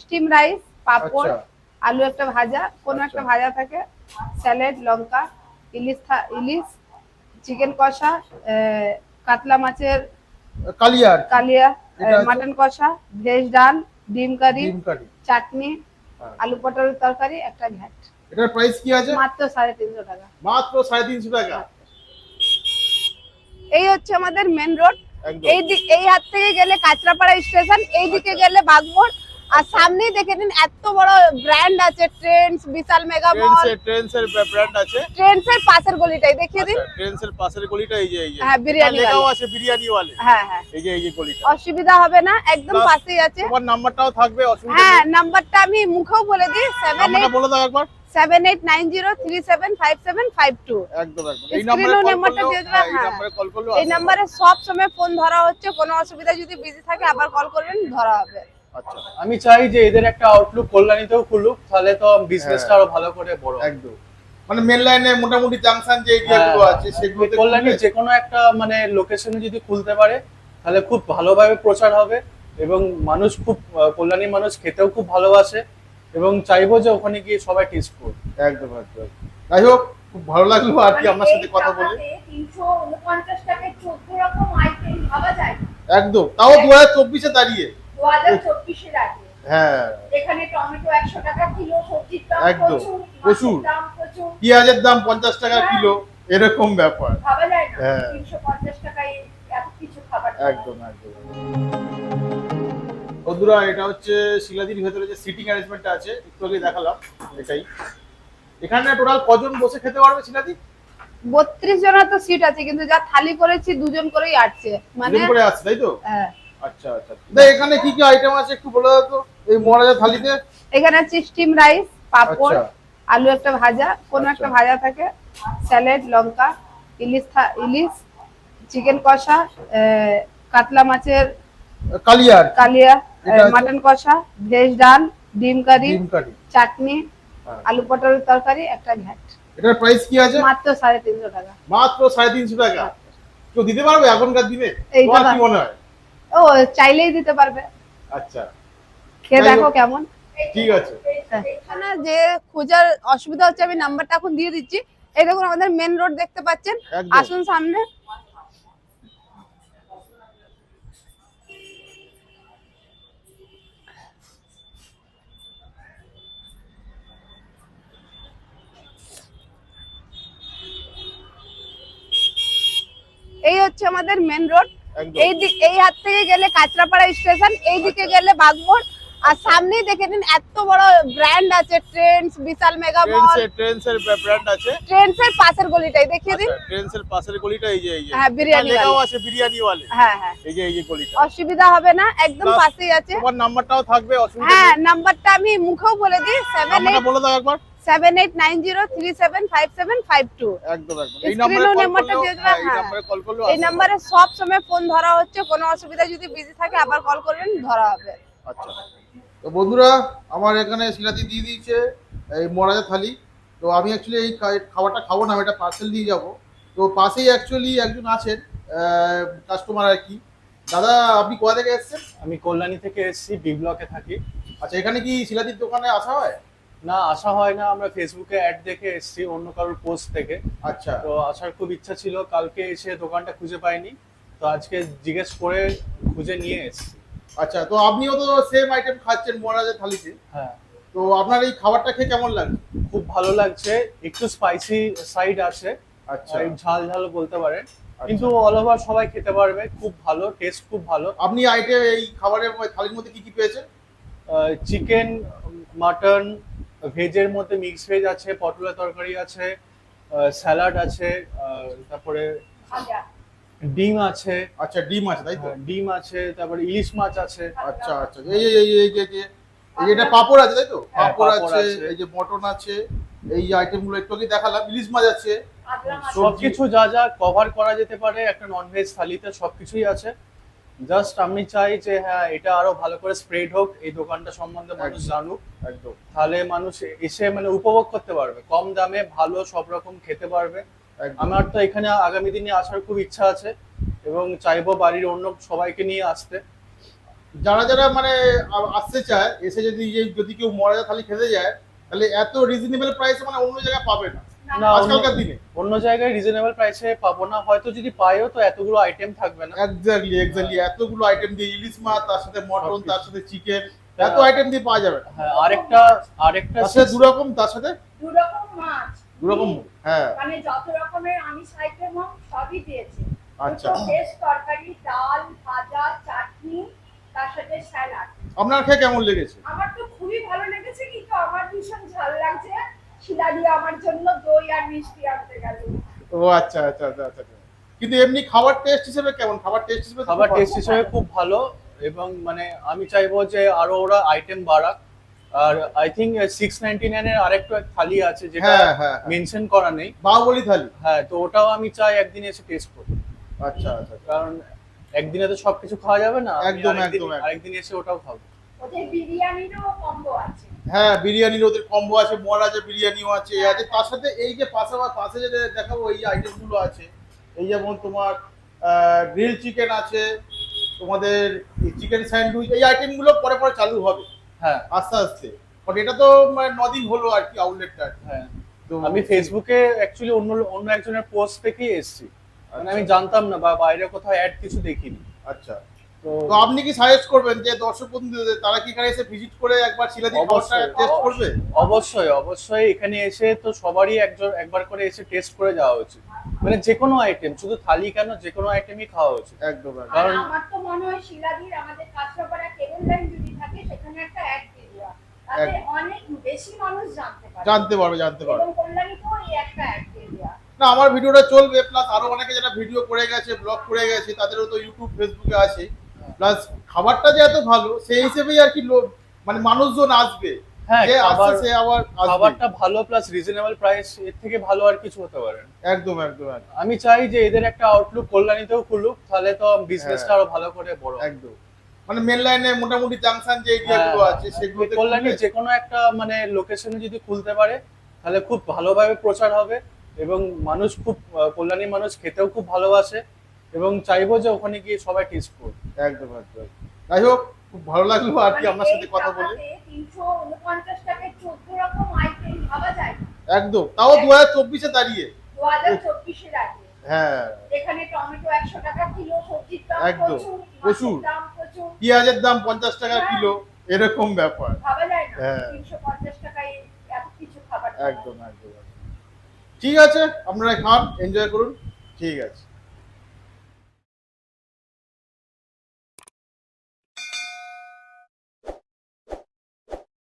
Steam rice পাঁপড় আচ্ছা। আলু একটা ভাজা কোনো একটা আচ্ছা। ভাজা থাকে স্যালাড লঙ্কা ইলিশ ইলিশ চিকেন কষা কাতলা মাছের কালিয়ার কালিয়া মাটন কষা ভেজ ডাল ডিম কারি চাটনি হ্যাঁ। আলু পটলের তরকারি একটা ঘ্যাট। এটার প্রাইস কি আছে? মাত্র সাড়ে তিনশো টাকা। মাত্র সাড়ে তিনশো টাকা। এই হচ্ছে আমাদের মেন রোড এই এই হাত থেকে গেলে কাঁচরাপাড়া স্টেশন এই দিকে গেলে বাগমোড় আর সামনেই দেখে নিন এত বড় ব্র্যান্ড আছে ট্রেন্ডস বিশাল মেগা মল ট্রেন্সের ট্রেন্সের ব্র্যান্ড আছে। ট্রেন্ডস এর পাশের গলিটাই দেখিয়ে দিন। আচ্ছা ট্রেন্সের পাশের গলিটা এই যে এই যে। হ্যাঁ, বিরিয়ানি লেখাও আছে বিরিয়ানি ওয়ালে হ্যাঁ হ্যাঁ। এই যে এই যে গলিটা। অসুবিধা হবে না একদম পাশেই আছে। তোমার নাম্বারটাও থাকবে অসুবিধা হ্যাঁ নাম্বারটা আমি মুখেও বলে দিই নাম্বারটা বলে দাও একবার। এই নম্বরে হ্যাঁ, এই হ্যাঁ। নাম্বারে সব সময় ফোন ধরা হচ্ছে কোনো অসুবিধা যদি বিজি থাকে আবার কল করবেন ধরা হবে। আচ্ছা। আমি চাই যে এদের একটা আউটলুক কল্যাণীতেও খুলুক তাহলে তো বিজনেসটা হ্যাঁ। আরও ভালো করে বড় একদম। মানে মেন লাইনে মোটামুটি জাংশন যে এরিয়াগুলো আছে সেগুলোতে কল্যাণী যে কোনো একটা মানে লোকেশনে যদি খুলতে পারে তাহলে খুব ভালোভাবে প্রচার হবে এবং মানুষ খুব আহ, কল্যাণীর মানুষ খেতেও খুব ভালোবাসে এবং চাইব যে ওখানে গিয়ে সবাই টেস্ট করুক। একদম একদম। যাই হোক খুব ভালো লাগল আর কি আপনার সাথে কথা বলে। তিনশো উনপঞ্চাশ টাকায় চোদ্দ রকম আইটেম ভাবা যায়। একদম। তাও দু হাজার চব্বিশে দাঁড়িয়ে। হ্যাঁ। এখানে টমেটো একশো টাকা কিলো সবজির দাম একদম, প্রচুর প্রচুর। মাছের দাম প্রচুর। পেঁয়াজের দাম পঞ্চাশ টাকা কিলো এরকম ব্যাপার। ভাবা যায় না। হ্যাঁ। তিনশো পঞ্চাশ টাকায় এত কিছু খাবার একদম একদম। বন্ধুরা এটা হচ্ছে শিলাদির ভেতরে যে সিটিং অ্যারেঞ্জমেন্টটা আছে একটু আগে দেখালাম এটাই। এখানে টোটাল কজন বসে খেতে পারবে শিলাদি? বত্রিশ জনের তো সিট আছে কিন্তু যা থালি করেছি দুজন করেই আটছে মানে দুজন করে আসছে তাই তো? হ্যাঁ। আচ্ছা আচ্ছা। তা এখানে কি কি আইটেম আছে একটু বলে দাও তো এই মহারাজা থালিতে? এখানে আছে স্টিম রাইস পাঁপড়। আলু একটা ভাজা কোনো আচ্ছা। একটা ভাজা থাকে স্যালাড লঙ্কা ইলিশ ইলিশ চিকেন কষা আহ, কাতলা মাছের কালিয়ার কালিয়া মাটন কষা ভেজ ডাল ডিম কারি চাটনি হ্যাঁ। আলু পটলের তরকারি একটা ঘ্যাট। এটার প্রাইস কি আছে? মাত্র সাড়ে তিনশো টাকা। মাত্র সাড়ে তিনশো টাকা। কেউ দিতে পারবে এখনকার দিনে? এইটা তোমার কি মনে হয়? ও চাইলেই দিতে পারবে। আচ্ছা। খেয়ে দেখো কেমন। ঠিক আছে। এখানে যে খোঁজার অসুবিধা হচ্ছে আমি নাম্বারটা এখন দিয়ে দিচ্ছি। এই দেখুন আমাদের মেন রোড দেখতে পাচ্ছেন। আসুন সামনে। এই হচ্ছে আমাদের মেন রোড এই এই হাত থেকে গেলে কাঁচরাপাড়া স্টেশন এইদিকে গেলে বাগমোড় আর সামনেই দেখে নিন এত বড় ব্র্যান্ড আছে ট্রেন্ডস বিশাল মেগা মল ট্রেন্সের ট্রেন্সের ব্র্যান্ড আছে। ট্রেন্ডস এর পাশের গলিটাই দেখিয়ে দিন। আচ্ছা ট্রেন্সের পাশের গলিটা এই যে এই যে। হ্যাঁ, বিরিয়ানি লেখাও আছে বিরিয়ানি হ্যাঁ হ্যাঁ। এই যে এই যে গলিটা। অসুবিধা হবে না একদম পাশেই আছে। তোমার নাম্বারটাও থাকবে অসুবিধা হ্যাঁ নাম্বারটা আমি মুখেও বলে দিই সেভেন নাম্বারটা এইট বলে দাও একবার। Seven eight nine zero three seven five seven five two এই নম্বরে হ্যাঁ, এই হ্যাঁ। নাম্বারে সব সময় ফোন ধরা হচ্ছে কোনো অসুবিধা যদি বিজি থাকে আবার কল করবেন ধরা হবে। আচ্ছা। তো বন্ধুরা আমার এখানে শিলাতি দিয়ে দিয়েছে এই মরাজা থালি। তো আমি অ্যাকচুয়ালি এই খাবারটা খাব না আমি এটা পার্সেল দিয়ে যাব। তো পাশেই অ্যাকচুয়ালি একজন আছেন কাস্টমার আর কি। দাদা আপনি কোথা থেকে এসেছেন? আমি কল্যাণী থেকে এসেছি বি ব্লকে থাকি। আচ্ছা এখানে কি শিলাদির দোকানে আসা হয়? না আসা হয় না আমরা ফেসবুকে অ্যাড দেখে এসেছি অন্য কারোর পোস্ট থেকে। আচ্ছা। তো আসার খুব ইচ্ছা ছিল কালকে এসে দোকানটা খুঁজে পাইনি। তো আজকে জিজ্ঞেস করে খুঁজে নিয়ে এসেছি। আচ্ছা তো আপনিও তো সেম আইটেম খাচ্ছেন মহারাজা থালিতে। হ্যাঁ। তো আপনার এই খাবারটা খেয়ে কেমন লাগছে খুব ভালো লাগছে একটু স্পাইসি সাইড আছে আচ্ছা। ঝাল ঝাল বলতে পারেন। কিন্তু অল ওভার সবাই খেতে পারবে খুব ভালো টেস্ট খুব ভালো। আপনি আইটেম এই খাবারের মধ্যে- থালির মধ্যে কি কি পেয়েছেন? চিকেন মাটন ভেজের মধ্যে মিক্স ভেজ আছে পটলের তরকারি আছে স্যালাড আছে তারপরে ভাজা। ডিম আছে। আচ্ছা ডিম আছে তাই তো? হ্যাঁ, ডিম আছে তারপরে ইলিশ মাছ আছে। আচ্ছা আচ্ছা। এই এই এই এই যে যে এই যে এটা পাপড় আছে তাই তো? হ্যাঁ, পাপড় আছে। এই যে মটন আছে এই আইটেমগুলো একটু আগে দেখালাম ইলিশ মাছ আছে। সবকিছু যা যা কভার করা যেতে পারে একটা ননভেজ থালিতে সবকিছুই আছে। জাস্ট আমি চাই যে হ্যাঁ এটা আরও ভালো করে স্প্রেড হোক এই দোকানটা সম্বন্ধে মানুষ জানুক। একদম। তাহলে মানুষ এসে মানে উপভোগ করতে পারবে। কম দামে ভালো সব রকম খেতে পারবে। আমার তো এখানে আগামী দিনে আসার খুব ইচ্ছা আছে এবং চাইব বাড়ির অন্য সবাইকে নিয়ে আসতে। যারা যারা মানে আসতে চায় এসে যদি যদি কেউ মরাজা থালি খেতে যায় তাহলে এত রিজনেবল প্রাইসে মানে অন্য জায়গায় পাবে না। অন্য- আজকালকার দিনে। অন্য জায়গায় রিজনেবল প্রাইসে পাবো না। হয়তো যদি পাইও তো এতগুলো আইটেম থাকবে না। এক্স্যাক্টলি এক্স্যাক্টলি এতগুলো আইটেম দিয়ে ইলিশ মাছ তার সাথে মটন তার সাথে চিকেন হ্যাঁ। এত আইটেম দিয়ে পাওয়া যাবে না। হ্যাঁ আরেকটা আরেকটা সাথে দু রকম তার সাথে? দু রকম মাছ। দু রকম হ্যাঁ। মানে যত রকমের আমিষ আইটেম হোক সবই দিয়েছে। আচ্ছা। ভেজ তরকারি ডাল ভাজা চাটনি তার সাথে স্যালাড আপনার খেয়ে কেমন লেগেছে? আমার তো খুবই ভালো লেগেছে কিন্তু আমার ভীষণ ঝাল লাগছে। শিলাদি আমার জন্য দই আর মিষ্টি আনতে গেল। ও আচ্ছা আচ্ছা আচ্ছা আচ্ছা। আচ্ছা। কিন্তু এমনি খাবার টেস্ট হিসেবে কেমন? খাবার টেস্ট হিসেবে খাবার টেস্ট হিসেবে খুব ভালো এবং মানে আমি চাইব যে আরও ওরা আইটেম বাড়াক। আর আই থিঙ্ক সিক্স নাইনটি নাইনের আরেকটা থালি আছে যেটা হ্যাঁ হ্যাঁ হ্যাঁ। মেনশন করা নেই। বাহুবলি থালি? হ্যাঁ তো ওটাও আমি চাই একদিন এসে টেস্ট করি আচ্ছা আচ্ছা আচ্ছা। কারণ একদিনে তো সবকিছু খাওয়া যাবে না একদম, একদম। আরেকদিন এসে ওটাও খাব। ওদের বিরিয়ানিরও কম্বো আছে। হ্যাঁ বিরিয়ানির ওদের কম্বো আছে মহারাজা বিরিয়ানিও আছে আছে। তার সাথে এই যে পাশাপাশি পাশে যে দেখাবো এই আইটেমগুলো আছে এই যেমন তোমার গ্রিল চিকেন আছে তোমাদের চিকেন স্যান্ডউইচ এই আইটেমগুলো পরে পরে চালু হবে। হ্যাঁ। আস্তে আস্তে। বাট এটা তো মানে নদিন হলো আর কি আউটলেটটা হ্যাঁ। তো আমি ফেসবুকে অ্যাকচুয়ালি অন্য অন্য একজনের পোস্ট থেকেই এসেছি। মানে আমি আচ্ছা। জানতাম না বা বাইরে কোথাও অ্যাড কিছু দেখিনি। আচ্ছা। তো তো আপনি কি সাজেস্ট করবেন যে দর্শক বন্ধুদের তারা কি এখানে এসে ভিজিট করে একবার শিলাদি খাবারটা অবশ্যই, টেস্ট করবে? অবশ্যই অবশ্যই। এখানে এসে তো সবারই একজন একবার করে এসে টেস্ট করে যাওয়া উচিত। মানে যে কোনো আইটেম শুধু থালি কেন যে কোনো আইটেমই খাওয়া উচিত। একদম। কারণ- আমার তো মনে হয় শিলাদির আমাদের কাঁচরাপাড়া কেবল লাইন একটা অ্যাড দিয়ে দেওয়া। তাতে অনেক বেশি মানুষ জানতে পারে জানতে পারবে জানতে পারবে। এবং কল্যাণীতেও এই একটা অ্যাড দিয়ে দেওয়া। না আমার ভিডিওটা চলবে প্লাস আরও অনেকে যারা ভিডিও করে গেছে ব্লগ করে গেছে তাদেরও তো ইউটিউব ফেসবুকে আছে। প্লাস খাবারটা যে এত ভালো সেই হিসেবেই আর কি মানে মানুষজন আসবে। হ্যাঁ যে সে আবার খাবারটা ভালো প্লাস রিজনেবল প্রাইস এর থেকে ভালো আর কিছু হতে পারে একদম একদম একদম। আমি চাই যে এদের একটা আউটলুক কল্যাণীতেও খুলুক তাহলে তো বিজনেসটা হ্যাঁ। আরও ভালো করে বড় একদম। মানে মেন লাইনে মোটামুটি জাংশন যে এরিয়াগুলো হ্যাঁ, আছে সেগুলোতে কল্যাণী যে কোনো একটা মানে লোকেশনে যদি খুলতে পারে তাহলে খুব ভালোভাবে প্রচার হবে এবং মানুষ খুব আহ, কল্যাণীর মানুষ খেতেও খুব ভালোবাসে এবং চাইব যে ওখানে গিয়ে সবাই টেস্ট করবে একদম একদম। যাই হোক খুব ভালো লাগল আর কি মানে আপনার সাথে কথা বলে। টাকাতে 349 টাকায় 14 রকম আইটেম ভাবা যায়। না একদম তাও দু হাজার চব্বিশে দাঁড়িয়ে। 2024 এর আগে হ্যাঁ। যেখানে টমেটো 100 টাকা কিলো সবজির দাম একদম, প্রচুর পেঁয়াজের দাম পঞ্চাশ টাকা কিলো এরকম ব্যাপার। হ্যাঁ। 350 টাকায় এত কিছু খাবার একদম একদম একদম। ঠিক আছে আপনারা খান এনজয় করুন। ঠিক আছে।